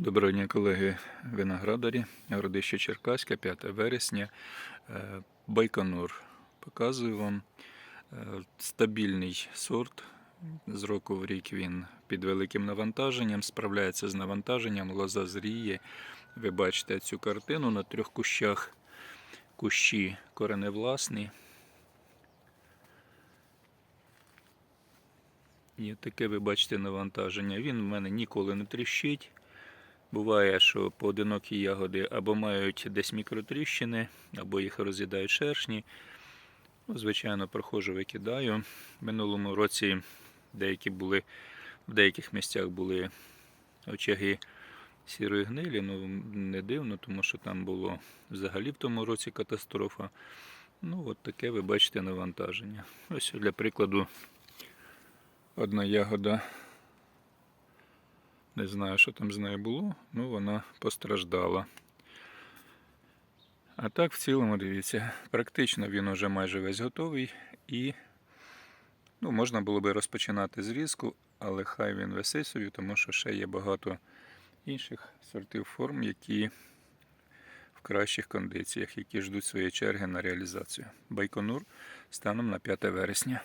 Доброго дня, колеги виноградарі. Городище Черкаське, 5 вересня. Е, Байконур. Показую вам Е, стабільний сорт. З року в рік він під великим навантаженням, справляється з навантаженням, лоза зріє. Ви бачите цю картину на трьох кущах. Кущі кореневласні. І таке ви бачите навантаження. Він в мене ніколи не тріщить. Буває, що поодинокі ягоди або мають десь мікротріщини, або їх роз'їдають шершні. Ну, звичайно, проходжу викидаю. В минулому році деякі були, в деяких місцях були очаги сірої гнилі. Ну, не дивно, тому що там було взагалі в тому році катастрофа. Ну, от таке ви бачите навантаження. Ось для прикладу, одна ягода не знаю, що там з нею було, ну вона постраждала. А так, в цілому, дивіться, практично він уже майже весь готовий і ну, можна було би розпочинати зрізку, але хай він висить собі, тому що ще є багато інших сортів форм, які в кращих кондиціях, які ждуть своєї черги на реалізацію. Байконур станом на 5 вересня.